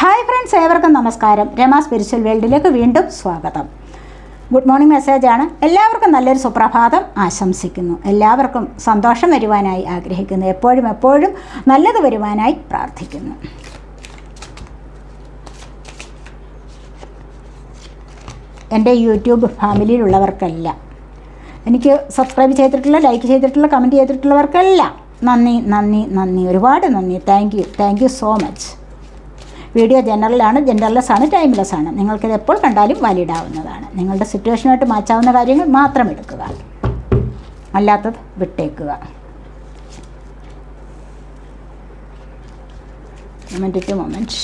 Hi friends ഏവർക്കും നമസ്കാരം. Rama spiritual വേൾഡിലേക്ക് വീണ്ടും സ്വാഗതം. ഗുഡ് മോർണിംഗ് മെസ്സേജാണ് എല്ലാവർക്കും നല്ലൊരു സുപ്രഭാതം ആശംസിക്കുന്നു. എല്ലാവർക്കും സന്തോഷം വരുവാനായി ആഗ്രഹിക്കുന്നു. എപ്പോഴും എപ്പോഴും നല്ലത് വരുവാനായി പ്രാർത്ഥിക്കുന്നു. എന്റെ യൂട്യൂബ് ഫാമിലിയിലുള്ളവർക്കെല്ലാം. എനിക്ക് സബ്സ്ക്രൈബ് ചെയ്തിട്ടുള്ള ലൈക്ക് ചെയ്തിട്ടുള്ള കമന്റ് ചെയ്തിട്ടുള്ളവർക്കെല്ലാം. നന്ദി നന്ദി നന്ദി. ഒരുപാട് നന്ദി. Thank you thank you so much video ജനറലാണ് ജനറൽലെസ്സാണ് ആണ് ടൈംലെസ് ആണ് നിങ്ങൾക്കിത് എപ്പോൾ കണ്ടാലും വാലിഡ് ആവുന്നതാണ് നിങ്ങളുടെ സിറ്റുവേഷനുമായിട്ട് മാച്ചാവുന്ന കാര്യങ്ങൾ മാത്രം എടുക്കുക. അല്ലാത്തത് വിട്ടേക്കുക. Moment to moment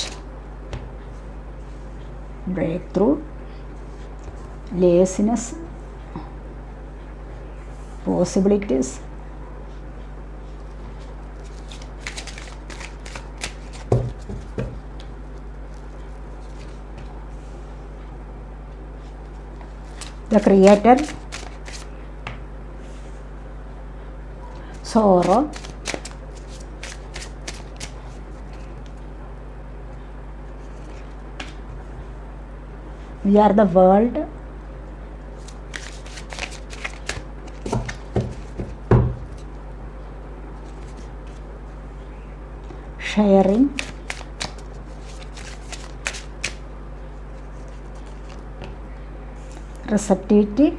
break through laziness possibilities. The creator. Sorrow we are the world. Sharing receptivity.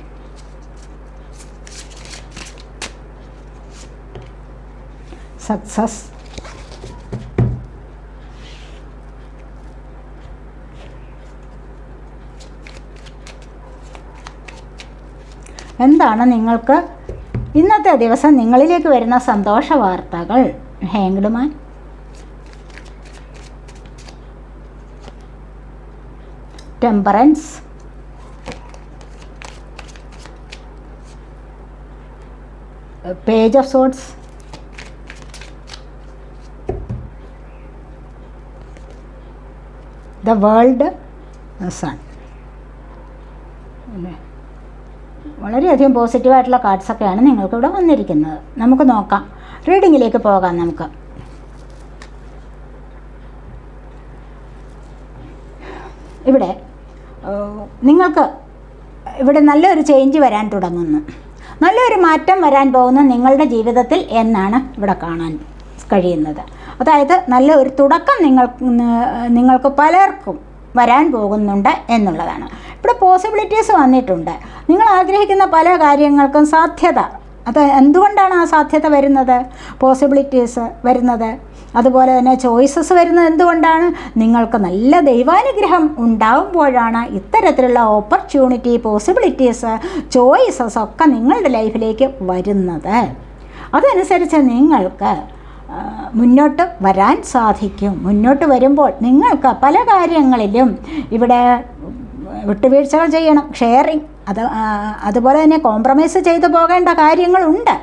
Success എന്താണ് നിങ്ങൾക്ക് ഇന്നത്തെ ദിവസം നിങ്ങളിലേക്ക് വരുന്ന സന്തോഷ വാർത്തകൾ? Hanged man temperance. A of of the world sun. വളരെയധികം പോസിറ്റീവായിട്ടുള്ള കാർഡ്സൊക്കെയാണ് നിങ്ങൾക്ക് ഇവിടെ വന്നിരിക്കുന്നത്. നമുക്ക് നോക്കാം. റീഡിങ്ങിലേക്ക് പോകാം നമുക്ക്. ഇവിടെ നിങ്ങൾക്ക് ഇവിടെ നല്ലൊരു ചേഞ്ച് വരാൻ തുടങ്ങുന്നു. നല്ലൊരു മാറ്റം വരാൻ പോകുന്ന നിങ്ങളുടെ ജീവിതത്തിൽ എന്നാണ് ഇവിടെ കാണാൻ കഴിയുന്നത്. അതായത് നല്ല ഒരു തുടക്കം നിങ്ങൾ നിങ്ങൾക്ക് പലർക്കും വരാൻ പോകുന്നുണ്ട് എന്നുള്ളതാണ്. ഇവിടെ പോസിബിലിറ്റീസ് വന്നിട്ടുണ്ട്. നിങ്ങൾ ആഗ്രഹിക്കുന്ന പല കാര്യങ്ങൾക്കും സാധ്യത. അത് എന്തുകൊണ്ടാണ് ആ സാധ്യത വരുന്നത്? പോസിബിലിറ്റീസ് വരുന്നത്? അതുപോലെ തന്നെ ചോയ്സസ് വരുന്നത് എന്തുകൊണ്ടാണ്? നിങ്ങൾക്ക് നല്ല ദൈവാനുഗ്രഹം ഉണ്ടാകുമ്പോഴാണ് ഇത്തരത്തിലുള്ള ഓപ്പർച്യൂണിറ്റി പോസിബിലിറ്റീസ് ചോയ്സസ് ഒക്കെ നിങ്ങളുടെ ലൈഫിലേക്ക് വരുന്നത്. അതനുസരിച്ച് നിങ്ങൾക്ക് മുന്നോട്ട് വരാൻ സാധിക്കും. മുന്നോട്ട് വരുമ്പോൾ നിങ്ങൾക്ക് പല കാര്യങ്ങളിലും ഇവിടെ വിട്ടുവീഴ്ചകൾ ചെയ്യണം. ഷെയറിങ് അത് അതുപോലെ തന്നെ കോംപ്രമൈസ് ചെയ്തു പോകേണ്ട കാര്യങ്ങളുണ്ട്.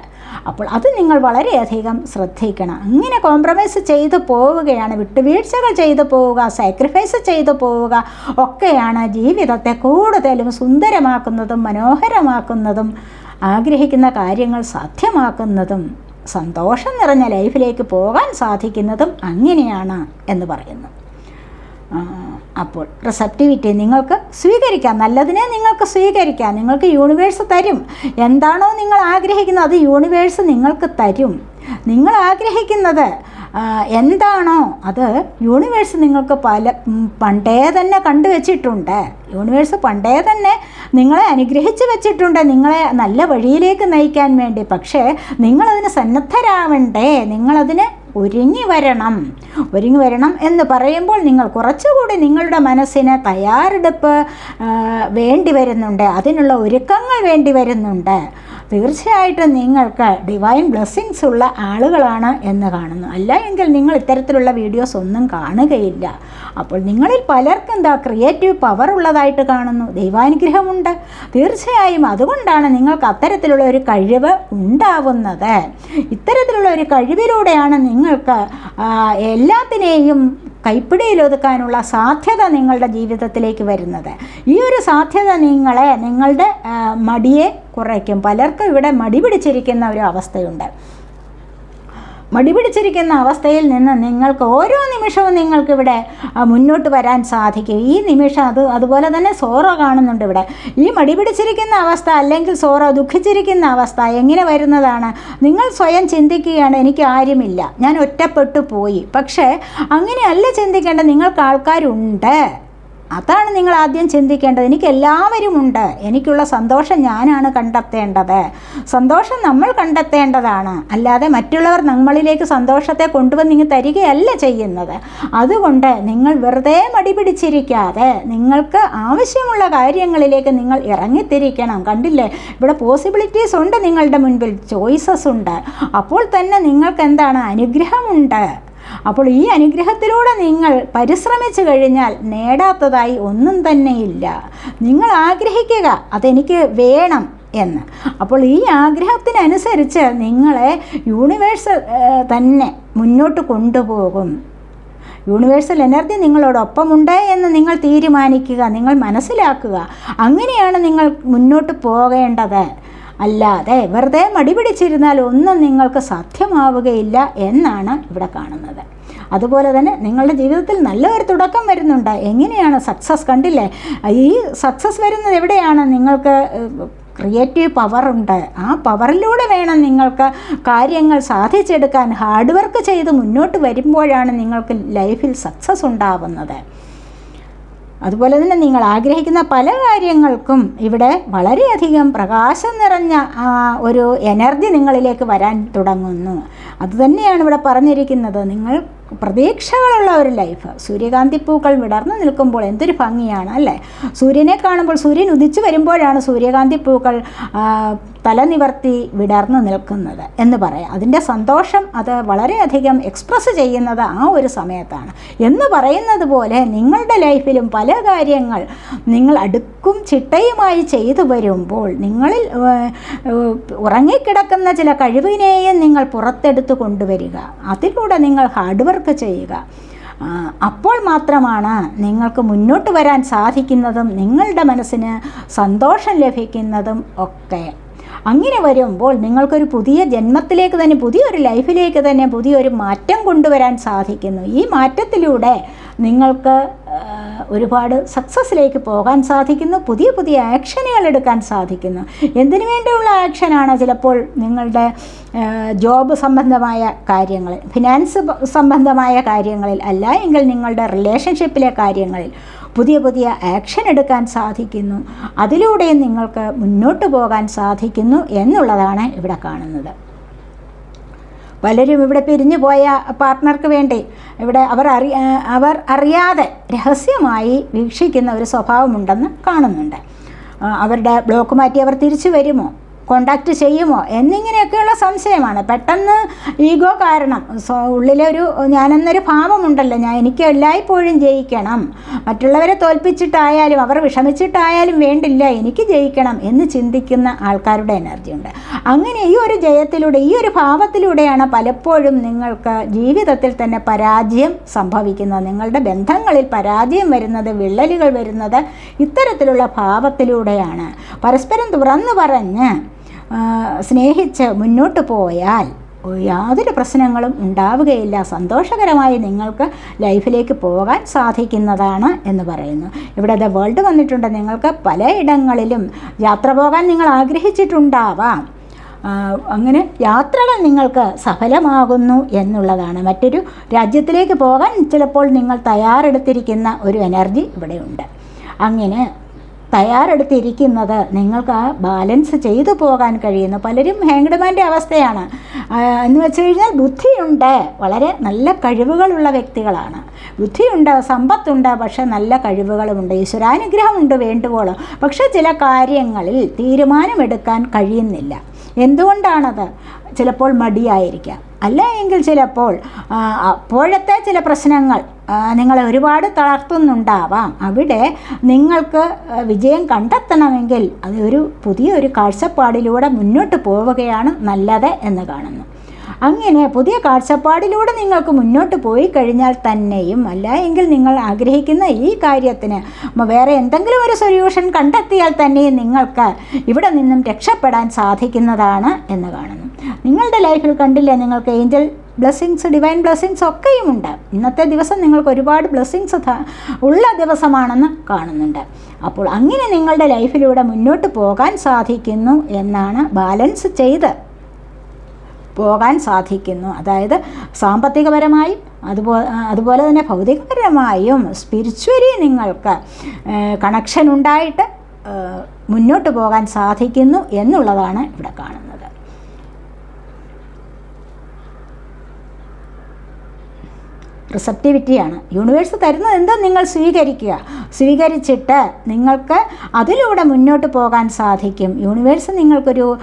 അപ്പോൾ അത് നിങ്ങൾ വളരെയധികം ശ്രദ്ധിക്കണം. അങ്ങനെ കോംപ്രമൈസ് ചെയ്തു പോവുകയാണ് വിട്ടുവീഴ്ചകൾ ചെയ്തു പോവുക സാക്രിഫൈസ് ചെയ്തു പോവുക ഒക്കെയാണ് ജീവിതത്തെ കൂടുതലും സുന്ദരമാക്കുന്നതും മനോഹരമാക്കുന്നതും ആഗ്രഹിക്കുന്ന കാര്യങ്ങൾ സാധ്യമാക്കുന്നതും സന്തോഷം നിറഞ്ഞ ലൈഫിലേക്ക് പോകാൻ സാധിക്കുന്നതും അങ്ങനെയാണ് എന്ന് പറയുന്നു അപ്പോൾ റിസപ്റ്റിവിറ്റി നിങ്ങൾക്ക് സ്വീകരിക്കാം. നല്ലതിനെ നിങ്ങൾക്ക് സ്വീകരിക്കാം. നിങ്ങൾക്ക് യൂണിവേഴ്സ് തരും. എന്താണോ നിങ്ങൾ ആഗ്രഹിക്കുന്നത് അത് യൂണിവേഴ്സ് നിങ്ങൾക്ക് തരും. നിങ്ങൾ ആഗ്രഹിക്കുന്നത് എന്താണോ അത് യൂണിവേഴ്സ് നിങ്ങൾക്ക് പല പണ്ടേ തന്നെ കണ്ടുവച്ചിട്ടുണ്ട് യൂണിവേഴ്സ് പണ്ടേ തന്നെ നിങ്ങളെ അനുഗ്രഹിച്ച് വെച്ചിട്ടുണ്ട്. നിങ്ങളെ നല്ല വഴിയിലേക്ക് നയിക്കാൻ വേണ്ടി. പക്ഷേ നിങ്ങളതിന് സന്നദ്ധരാവണ്ടേ? നിങ്ങളതിന് ഒരുങ്ങി വരണം. ഒരുങ്ങി വരണം എന്ന് പറയുമ്പോൾ നിങ്ങൾ കുറച്ചുകൂടി നിങ്ങളുടെ മനസ്സിന് തയ്യാറെടുപ്പ് വേണ്ടി വരുന്നുണ്ട്. അതിനുള്ള ഒരുക്കങ്ങൾ വേണ്ടി വരുന്നുണ്ട്. തീർച്ചയായിട്ടും നിങ്ങൾക്ക് ഡിവൈൻ ബ്ലെസ്സിങ്സ് ഉള്ള ആളുകളാണ് എന്ന് കാണുന്നു. അല്ല എങ്കിൽ നിങ്ങൾ ഇത്തരത്തിലുള്ള വീഡിയോസ് ഒന്നും കാണുകയില്ല. അപ്പോൾ നിങ്ങളിൽ പലർക്കും എന്താ ക്രിയേറ്റീവ് പവർ ഉള്ളതായിട്ട് കാണുന്നു. ദൈവാനുഗ്രഹമുണ്ട്. തീർച്ചയായും അതുകൊണ്ടാണ് നിങ്ങൾക്ക് അത്തരത്തിലുള്ള ഒരു കഴിവ് ഉണ്ടാവുന്നത്. ഇത്തരത്തിലുള്ള ഒരു കഴിവിലൂടെയാണ് നിങ്ങൾക്ക് എല്ലാത്തിനെയും കൈപ്പിടിയിലൊതുക്കാനുള്ള സാധ്യത നിങ്ങളുടെ ജീവിതത്തിലേക്ക് വരുന്നത്. ഈ ഒരു സാധ്യത നിങ്ങളെ നിങ്ങളുടെ മടിയെ കുറയ്ക്കും. പലർക്കും ഇവിടെ മടി പിടിച്ചിരിക്കുന്ന ഒരു അവസ്ഥയുണ്ട്. മടിപിടിച്ചിരിക്കുന്ന അവസ്ഥയിൽ നിന്ന് നിങ്ങൾക്ക് ഓരോ നിമിഷവും നിങ്ങൾക്കിവിടെ മുന്നോട്ട് വരാൻ സാധിക്കും. ഈ നിമിഷം അത് അതുപോലെ തന്നെ സോറോ കാണുന്നുണ്ട് ഇവിടെ. ഈ മടിപിടിച്ചിരിക്കുന്ന അവസ്ഥ അല്ലെങ്കിൽ സോറോ ദുഃഖിച്ചിരിക്കുന്ന അവസ്ഥ എങ്ങനെ വരുന്നതാണ്? നിങ്ങൾ സ്വയം ചിന്തിക്കുകയാണ് എനിക്ക് ആരുമില്ല. ഞാൻ ഒറ്റപ്പെട്ടു പോയി. പക്ഷേ അങ്ങനെയല്ല ചിന്തിക്കേണ്ട നിങ്ങൾക്ക് ആൾക്കാരുണ്ട്. അതാണ് നിങ്ങൾ ആദ്യം ചിന്തിക്കേണ്ടത്. എനിക്ക് എല്ലാവരും ഉണ്ട് എനിക്കുള്ള സന്തോഷം ഞാനാണ് കണ്ടെത്തേണ്ടത്. സന്തോഷം നമ്മൾ കണ്ടെത്തേണ്ടതാണ്. അല്ലാതെ മറ്റുള്ളവർ നമ്മളിലേക്ക് സന്തോഷത്തെ കൊണ്ടുവന്ന് നിങ്ങൾ തരികയല്ല ചെയ്യുന്നത്. അതുകൊണ്ട് നിങ്ങൾ വെറുതെ മടി പിടിച്ചിരിക്കാതെ നിങ്ങൾക്ക് ആവശ്യമുള്ള കാര്യങ്ങളിലേക്ക് നിങ്ങൾ ഇറങ്ങിത്തിരിക്കണം. കണ്ടില്ലേ? ഇവിടെ പോസിബിലിറ്റീസ് ഉണ്ട് നിങ്ങളുടെ മുൻപിൽ. ചോയ്സസ് ഉണ്ട്. അപ്പോൾ തന്നെ നിങ്ങൾക്ക് എന്താണ്? അനുഗ്രഹമുണ്ട്. അപ്പോൾ ഈ അനുഗ്രഹത്തിലൂടെ നിങ്ങൾ പരിശ്രമിച്ചു കഴിഞ്ഞാൽ നേടാത്തതായി ഒന്നും തന്നെയില്ല. നിങ്ങൾ ആഗ്രഹിക്കുക അതെനിക്ക് വേണം എന്ന്. അപ്പോൾ ഈ ആഗ്രഹത്തിനനുസരിച്ച് നിങ്ങളെ യൂണിവേഴ്സ് തന്നെ മുന്നോട്ട് കൊണ്ടുപോകും. യൂണിവേഴ്സൽ എനർജി നിങ്ങളോടൊപ്പമുണ്ട് എന്ന് നിങ്ങൾ തീരുമാനിക്കുക നിങ്ങൾ മനസ്സിലാക്കുക. അങ്ങനെയാണ് നിങ്ങൾ മുന്നോട്ട് പോകേണ്ടത്. അല്ലാതെ വെറുതെ മടിപിടിച്ചിരുന്നാൽ ഒന്നും നിങ്ങൾക്ക് സാധ്യമാവുകയില്ല എന്നാണ് ഇവിടെ കാണുന്നത്. അതുപോലെ തന്നെ നിങ്ങളുടെ ജീവിതത്തിൽ നല്ലൊരു തുടക്കം വരുന്നുണ്ട്. എങ്ങനെയാണ് സക്സസ് കണ്ടില്ലേ? ഈ സക്സസ് വരുന്നത് എവിടെയാണ്? നിങ്ങൾക്ക് ക്രിയേറ്റീവ് പവറുണ്ട് ആ പവറിലൂടെ വേണം നിങ്ങൾക്ക് കാര്യങ്ങൾ സാധിച്ചെടുക്കാൻ. ഹാർഡ് വർക്ക് ചെയ്ത് മുന്നോട്ട് വരുമ്പോഴാണ് നിങ്ങൾക്ക് ലൈഫിൽ സക്സസ് ഉണ്ടാവുന്നത്. അതുപോലെ തന്നെ നിങ്ങൾ ആഗ്രഹിക്കുന്ന പല കാര്യങ്ങൾക്കും ഇവിടെ വളരെയധികം പ്രകാശം നിറഞ്ഞ ഒരു എനർജി നിങ്ങളിലേക്ക് വരാൻ തുടങ്ങുന്നു. അതുതന്നെയാണ് ഇവിടെ പറഞ്ഞിരിക്കുന്നത്. നിങ്ങൾ പ്രതീക്ഷകളുള്ള ഒരു ലൈഫ് സൂര്യകാന്തി പൂക്കൾ വിടർന്നു നിൽക്കുമ്പോൾ എന്തൊരു ഭംഗിയാണ് അല്ലേ? സൂര്യനെ കാണുമ്പോൾ സൂര്യൻ ഉദിച്ചു വരുമ്പോഴാണ് സൂര്യകാന്തി പൂക്കൾ തല നിവർത്തി വിടർന്നു നിൽക്കുന്നത് എന്ന് പറയാം. അതിന്റെ സന്തോഷം അത് വളരെയധികം എക്സ്പ്രസ് ചെയ്യുന്നത് ആ ഒരു സമയത്താണ്. എന്ന് പറയുന്നത് പോലെ നിങ്ങളുടെ ലൈഫിലും പല കാര്യങ്ങൾ നിങ്ങൾ അടുക്കും ചിട്ടയുമായി ചെയ്തു വരുമ്പോൾ നിങ്ങളിൽ ഉറങ്ങിക്കിടക്കുന്ന ചില കഴിവിനെയും നിങ്ങൾ പുറത്തെടുത്ത് കൊണ്ടുവരിക. അതിലൂടെ നിങ്ങൾ ഹാർഡ് വർക്ക് ചെയ്യുക. അപ്പോൾ മാത്രമാണ് നിങ്ങൾക്ക് മുന്നോട്ട് വരാൻ സാധിക്കുന്നതും നിങ്ങളുടെ മനസ്സിന് സന്തോഷം ലഭിക്കുന്നതും ഒക്കെ. അങ്ങനെ വരുമ്പോൾ നിങ്ങൾക്കൊരു പുതിയ ജന്മത്തിലേക്ക് തന്നെ പുതിയൊരു ലൈഫിലേക്ക് തന്നെ പുതിയൊരു മാറ്റം കൊണ്ടുവരാൻ സാധിക്കുന്നു. ഈ മാറ്റത്തിലൂടെ നിങ്ങൾക്ക് ഒരുപാട് സക്സസ്സിലേക്ക് പോകാൻ സാധിക്കുന്നു പുതിയ പുതിയ ആക്ഷനുകൾ എടുക്കാൻ സാധിക്കുന്നു. എന്തിനു വേണ്ടിയുള്ള ആക്ഷനാണ് ചിലപ്പോൾ നിങ്ങളുടെ ജോബ് സംബന്ധമായ കാര്യങ്ങളിൽ ഫിനാൻസ് സംബന്ധമായ കാര്യങ്ങളിൽ അല്ല എങ്കിൽ നിങ്ങളുടെ റിലേഷൻഷിപ്പിലെ കാര്യങ്ങളിൽ പുതിയ പുതിയ ആക്ഷൻ എടുക്കാൻ സാധിക്കുന്നു. അതിലൂടെ നിങ്ങൾക്ക് മുന്നോട്ട് പോകാൻ സാധിക്കുന്നു എന്നുള്ളതാണ് ഇവിടെ കാണുന്നത്. പലരും ഇവിടെ പിരിഞ്ഞു പോയ പാർട്ട്ണർക്ക് വേണ്ടി ഇവിടെ അവർ അറി അവർ അറിയാതെ രഹസ്യമായി വീക്ഷിക്കുന്ന ഒരു സ്വഭാവമുണ്ടെന്ന് കാണുന്നുണ്ട്. അവരുടെ ബ്ലോക്ക് മാറ്റി അവർ തിരിച്ചു വരുമോ? കോണ്ടാക്റ്റ് ചെയ്യുമോ? എന്നിങ്ങനെയൊക്കെയുള്ള സംശയമാണ്. പെട്ടെന്ന് ഈഗോ കാരണം. സോ ഉള്ളിലൊരു ഞാനെന്നൊരു ഭാവമുണ്ടല്ലോ. ഞാൻ എനിക്ക് എല്ലായ്പ്പോഴും ജയിക്കണം. മറ്റുള്ളവരെ തോൽപ്പിച്ചിട്ടായാലും അവർ വിഷമിച്ചിട്ടായാലും വേണ്ടില്ല എനിക്ക് ജയിക്കണം എന്ന് ചിന്തിക്കുന്ന ആൾക്കാരുടെ എനർജി ഉണ്ട് അങ്ങനെ ഈ ഒരു ജയത്തിലൂടെ ഈ ഒരു ഭാവത്തിലൂടെയാണ് പലപ്പോഴും നിങ്ങൾക്ക് ജീവിതത്തിൽ തന്നെ പരാജയം സംഭവിക്കുന്നത്. നിങ്ങളുടെ ബന്ധങ്ങളിൽ പരാജയം വരുന്നത് വിള്ളലുകൾ വരുന്നത് ഇത്തരത്തിലുള്ള ഭാവത്തിലൂടെയാണ്. പരസ്പരം തുറന്നു പറഞ്ഞ് സ്നേഹിച്ച് മുന്നോട്ട് പോയാൽ യാതൊരു പ്രശ്നങ്ങളും ഉണ്ടാവുകയില്ല. സന്തോഷകരമായി നിങ്ങൾക്ക് ലൈഫിലേക്ക് പോകാൻ സാധിക്കുന്നതാണ് എന്ന് പറയുന്നു. ഇവിടെ ദ വേൾഡ് വന്നിട്ടുണ്ട്. നിങ്ങൾക്ക് പലയിടങ്ങളിലും യാത്ര പോകാൻ നിങ്ങൾ ആഗ്രഹിച്ചിട്ടുണ്ടാവാം. അങ്ങനെ യാത്രകൾ നിങ്ങൾക്ക് സഫലമാകുന്നു എന്നുള്ളതാണ്. മറ്റൊരു രാജ്യത്തിലേക്ക് പോകാൻ ചിലപ്പോൾ നിങ്ങൾ തയ്യാറെടുത്തിരിക്കുന്ന ഒരു എനർജി ഇവിടെയുണ്ട്. അങ്ങനെ തയ്യാറെടുത്തിരിക്കുന്നത് നിങ്ങൾക്ക് ആ ബാലൻസ് ചെയ്തു പോകാൻ കഴിയുന്നു. പലരും ഹാങ്ഡ്മാന്റെ അവസ്ഥയാണ്. എന്ന് വെച്ച് കഴിഞ്ഞാൽ ബുദ്ധിയുണ്ട്. വളരെ നല്ല കഴിവുകളുള്ള വ്യക്തികളാണ്. ബുദ്ധിയുണ്ട് സമ്പത്തുണ്ട് പക്ഷേ നല്ല കഴിവുകളുമുണ്ട്. ഈശ്വരാനുഗ്രഹമുണ്ട് വേണ്ടുവോളം. പക്ഷേ ചില കാര്യങ്ങളിൽ തീരുമാനമെടുക്കാൻ കഴിയുന്നില്ല. എന്തുകൊണ്ടാണത്? ചിലപ്പോൾ മടിയായിരിക്കാം. അല്ല എങ്കിൽ ചിലപ്പോൾ അപ്പോഴത്തെ ചില പ്രശ്നങ്ങൾ നിങ്ങളെ ഒരുപാട് തളർത്തുന്നുണ്ടാവാം. അവിടെ നിങ്ങൾക്ക് വിജയം കണ്ടെത്തണമെങ്കിൽ അതൊരു പുതിയൊരു കാഴ്ചപ്പാടിലൂടെ മുന്നോട്ട് പോവുകയാണ് നല്ലത് എന്ന് കാണുന്നു. അങ്ങനെ പുതിയ കാഴ്ചപ്പാടിലൂടെ നിങ്ങൾക്ക് മുന്നോട്ട് പോയി കഴിഞ്ഞാൽ തന്നെയും അല്ല എങ്കിൽ നിങ്ങൾ ആഗ്രഹിക്കുന്ന ഈ കാര്യത്തിന് വേറെ എന്തെങ്കിലും ഒരു സൊല്യൂഷൻ കണ്ടെത്തിയാൽ തന്നെയും നിങ്ങൾക്ക് ഇവിടെ നിന്നും രക്ഷപ്പെടാൻ സാധിക്കുന്നതാണ് എന്ന് കാണുന്നു. നിങ്ങളുടെ ലൈഫിൽ കണ്ടില്ലേ നിങ്ങൾക്ക് ഏഞ്ചൽ ബ്ലെസ്സിങ്സ് ഡിവൈൻ ബ്ലെസ്സിങ്സ് ഒക്കെയും ഉണ്ട്. ഇന്നത്തെ ദിവസം നിങ്ങൾക്ക് ഒരുപാട് ബ്ലെസ്സിങ്സ് ഉള്ള ദിവസമാണെന്ന് കാണുന്നുണ്ട്. അപ്പോൾ അങ്ങനെ നിങ്ങളുടെ ലൈഫിലൂടെ മുന്നോട്ട് പോകാൻ സാധിക്കുന്നു എന്നാണ് ബാലൻസ് ചെയ്ത് പോകാൻ സാധിക്കുന്നു. അതായത് സാമ്പത്തികപരമായും അതുപോലെ അതുപോലെ തന്നെ ഭൗതികപരമായും സ്പിരിച്വലി നിങ്ങൾക്ക് കണക്ഷൻ ഉണ്ടായിട്ട് മുന്നോട്ട് പോകാൻ സാധിക്കുന്നു എന്നുള്ളതാണ് ഇവിടെ കാണുന്നത്. റിസപ്റ്റിവിറ്റിയാണ് യൂണിവേഴ്സ് തരുന്നത് എന്താ? നിങ്ങൾ സ്വീകരിക്കുക. സ്വീകരിച്ചിട്ട് നിങ്ങൾക്ക് അതിലൂടെ മുന്നോട്ട് പോകാൻ സാധിക്കും. യൂണിവേഴ്സ് നിങ്ങൾക്കൊരു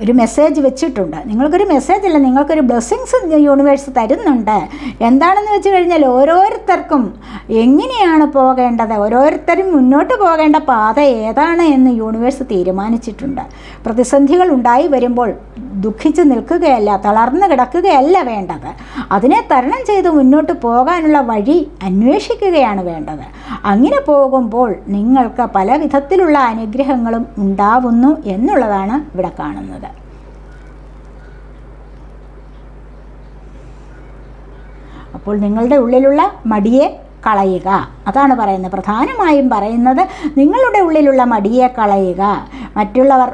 ഒരു മെസ്സേജ് വെച്ചിട്ടുണ്ട്. നിങ്ങൾക്കൊരു മെസ്സേജ് അല്ല നിങ്ങൾക്കൊരു ബ്ലെസ്സിങ്സ് യൂണിവേഴ്സ് തരുന്നുണ്ട്. എന്താണെന്ന് വെച്ച് കഴിഞ്ഞാൽ ഓരോരുത്തർക്കും എങ്ങനെയാണ് പോകേണ്ടത്? ഓരോരുത്തരും മുന്നോട്ട് പോകേണ്ട പാത ഏതാണ് എന്ന് യൂണിവേഴ്സ് തീരുമാനിച്ചിട്ടുണ്ട്. പ്രതിസന്ധികൾ ഉണ്ടായി വരുമ്പോൾ ദുഃഖിച്ച് നിൽക്കുകയല്ല തളർന്നു കിടക്കുകയല്ല വേണ്ടത്. അതിനെ തരണം ചെയ്ത് മുന്നോട്ട് പോകാനുള്ള വഴി അന്വേഷിക്കുകയാണ് വേണ്ടത്. അങ്ങനെ പോകുമ്പോൾ നിങ്ങൾക്ക് പല വിധത്തിലുള്ള അനുഗ്രഹങ്ങളും ഉണ്ടാവുന്നു എന്നുള്ളതാണ് ഇവിടെ കാണുന്നത്. അപ്പോൾ നിങ്ങളുടെ ഉള്ളിലുള്ള മടിയെ കളയുക. അതാണ് പറയുന്നത്. പ്രധാനമായും പറയുന്നത് നിങ്ങളുടെ ഉള്ളിലുള്ള മടിയെ കളയുക. മറ്റുള്ളവർ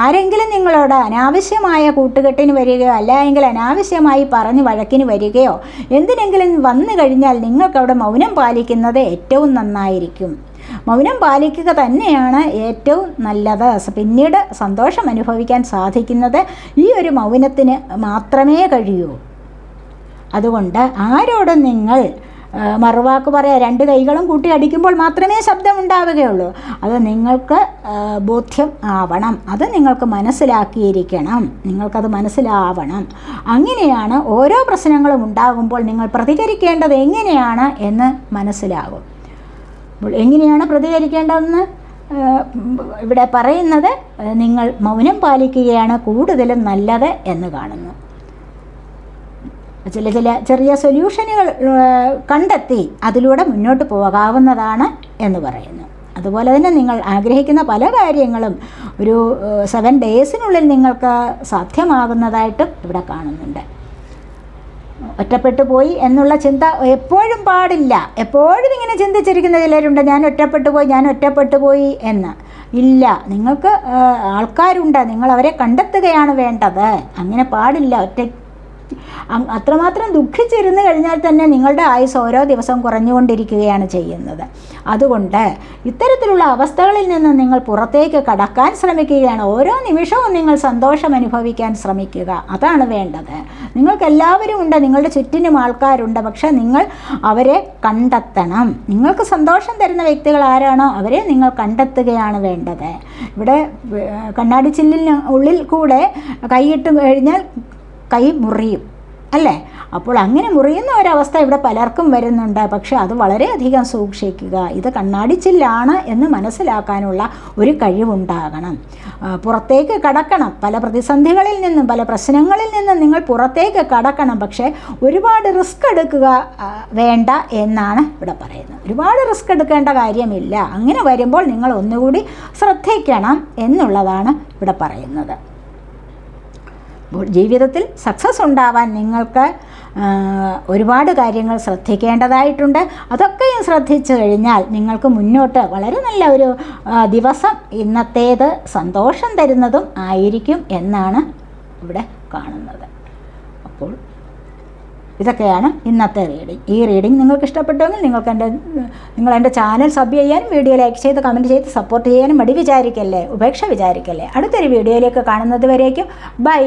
ആരെങ്കിലും നിങ്ങളോട് അനാവശ്യമായ കൂട്ടുകെട്ടിന് വരികയോ അല്ല എങ്കിൽ അനാവശ്യമായി പറഞ്ഞ് വഴക്കിന് വരികയോ എന്തിനെങ്കിലും വന്നു കഴിഞ്ഞാൽ നിങ്ങൾക്കവിടെ മൗനം പാലിക്കുന്നത് ഏറ്റവും നന്നായിരിക്കും. മൗനം പാലിക്കുക തന്നെയാണ് ഏറ്റവും നല്ലത്. പിന്നീട് സന്തോഷം അനുഭവിക്കാൻ സാധിക്കുന്നത് ഈ ഒരു മൗനത്തിന് മാത്രമേ കഴിയൂ. അതുകൊണ്ട് ആരോടും നിങ്ങൾ മറുവാക്ക് പറയാം രണ്ട് കൈകളും കൂട്ടി അടിക്കുമ്പോൾ മാത്രമേ ശബ്ദം ഉണ്ടാവുകയുള്ളൂ അത് നിങ്ങൾക്ക് ബോധ്യം ആവണം. അത് നിങ്ങൾക്ക് മനസ്സിലാക്കിയിരിക്കണം. നിങ്ങൾക്കത് മനസ്സിലാവണം. അങ്ങനെയാണ് ഓരോ പ്രശ്നങ്ങളും ഉണ്ടാകുമ്പോൾ നിങ്ങൾ പ്രതികരിക്കേണ്ടത് എങ്ങനെയാണ് എന്ന് മനസ്സിലാകും അപ്പോൾ എങ്ങനെയാണ് പ്രതികരിക്കേണ്ടതെന്ന് ഇവിടെ പറയുന്നത് നിങ്ങൾ മൗനം പാലിക്കുകയാണ് കൂടുതലും നല്ലത് എന്ന് കാണുന്നു. ചില ചില ചെറിയ സൊല്യൂഷനുകൾ കണ്ടെത്തി അതിലൂടെ മുന്നോട്ട് പോകാവുന്നതാണ് എന്ന് പറയുന്നു. അതുപോലെ തന്നെ നിങ്ങൾ ആഗ്രഹിക്കുന്ന പല കാര്യങ്ങളും ഒരു സെവൻ ഡേയ്സിനുള്ളിൽ നിങ്ങൾക്ക് സാധ്യമാകുന്നതായിട്ടും ഇവിടെ കാണുന്നുണ്ട്. ഒറ്റപ്പെട്ടു പോയി എന്നുള്ള ചിന്ത എപ്പോഴും പാടില്ല. എപ്പോഴും ഇങ്ങനെ ചിന്തിച്ചിരിക്കുന്ന ചിലരുണ്ട് ഞാൻ ഒറ്റപ്പെട്ടു പോയി ഞാൻ ഒറ്റപ്പെട്ടു പോയി എന്ന്. ഇല്ല. നിങ്ങൾക്ക് ആൾക്കാരുണ്ട്. നിങ്ങൾ അവരെ കണ്ടെത്തുകയാണ് വേണ്ടത്. അങ്ങനെ പാടില്ല. ഒറ്റ അത്രമാത്രം ദുഃഖിച്ചിരുന്ന് കഴിഞ്ഞാൽ തന്നെ നിങ്ങളുടെ ആയുസ് ഓരോ ദിവസവും കുറഞ്ഞുകൊണ്ടിരിക്കുകയാണ് ചെയ്യുന്നത്. അതുകൊണ്ട് ഇത്തരത്തിലുള്ള അവസ്ഥകളിൽ നിന്ന് നിങ്ങൾ പുറത്തേക്ക് കടക്കാൻ ശ്രമിക്കുകയാണ്. ഓരോ നിമിഷവും നിങ്ങൾ സന്തോഷം അനുഭവിക്കാൻ ശ്രമിക്കുക. അതാണ് വേണ്ടത്. നിങ്ങൾക്ക് എല്ലാവരും ഉണ്ട് നിങ്ങളുടെ ചുറ്റിനും ആൾക്കാരുണ്ട്. പക്ഷേ നിങ്ങൾ അവരെ കണ്ടെത്തണം. നിങ്ങൾക്ക് സന്തോഷം തരുന്ന വ്യക്തികൾ ആരാണോ അവരെ നിങ്ങൾ കണ്ടെത്തുകയാണ് വേണ്ടത്. ഇവിടെ കണ്ണാടി ചില്ലിന് ഉള്ളിൽ കൂടെ കൈയിട്ട് കഴിഞ്ഞാൽ കൈ മുറിയും. അല്ലേ? അപ്പോൾ അങ്ങനെ മുറിയുന്ന ഒരവസ്ഥ ഇവിടെ പലർക്കും വരുന്നുണ്ട്. പക്ഷേ അത് വളരെയധികം സൂക്ഷിക്കുക ഇത് കണ്ണാടിച്ചില്ലാണ് എന്ന് മനസ്സിലാക്കാനുള്ള ഒരു കഴിവുണ്ടാകണം. പുറത്തേക്ക് കടക്കണം. പല പ്രതിസന്ധികളിൽ നിന്നും പല പ്രശ്നങ്ങളിൽ നിന്നും നിങ്ങൾ പുറത്തേക്ക് കടക്കണം. പക്ഷേ ഒരുപാട് റിസ്ക് എടുക്കുക വേണ്ട എന്നാണ് ഇവിടെ പറയുന്നത്. ഒരുപാട് റിസ്ക് എടുക്കേണ്ട കാര്യമില്ല. അങ്ങനെ വരുമ്പോൾ നിങ്ങൾ ഒന്നുകൂടി ശ്രദ്ധിക്കണം എന്നുള്ളതാണ് ഇവിടെ പറയുന്നത്. ജീവിതത്തിൽ സക്സസ് ഉണ്ടാവാൻ നിങ്ങൾക്ക് ഒരുപാട് കാര്യങ്ങൾ ശ്രദ്ധിക്കേണ്ടതായിട്ടുണ്ട്. അതൊക്കെയും ശ്രദ്ധിച്ചു കഴിഞ്ഞാൽ നിങ്ങൾക്ക് മുന്നോട്ട് വളരെ നല്ല ഒരു ദിവസം ഇന്നത്തേത് സന്തോഷം തരുന്നതും ആയിരിക്കും എന്നാണ് ഇവിടെ കാണുന്നത്. അപ്പോൾ ഇതൊക്കെയാണ് ഇന്നത്തെ റീഡിങ് ഈ റീഡിംഗ് നിങ്ങൾക്ക് ഇഷ്ടപ്പെട്ടുവെങ്കിൽ നിങ്ങൾക്ക് എന്റെ നിങ്ങൾ എന്റെ ചാനൽ സബ് ചെയ്യാനും വീഡിയോ ലൈക്ക് ചെയ്ത് കമന്റ് ചെയ്ത് സപ്പോർട്ട് ചെയ്യാനും മടി വിചാരിക്കല്ലേ? ഉപേക്ഷ വിചാരിക്കല്ലേ? അടുത്തൊരു വീഡിയോയിലേക്ക് കാണുന്നത് വരേക്കും. ബൈ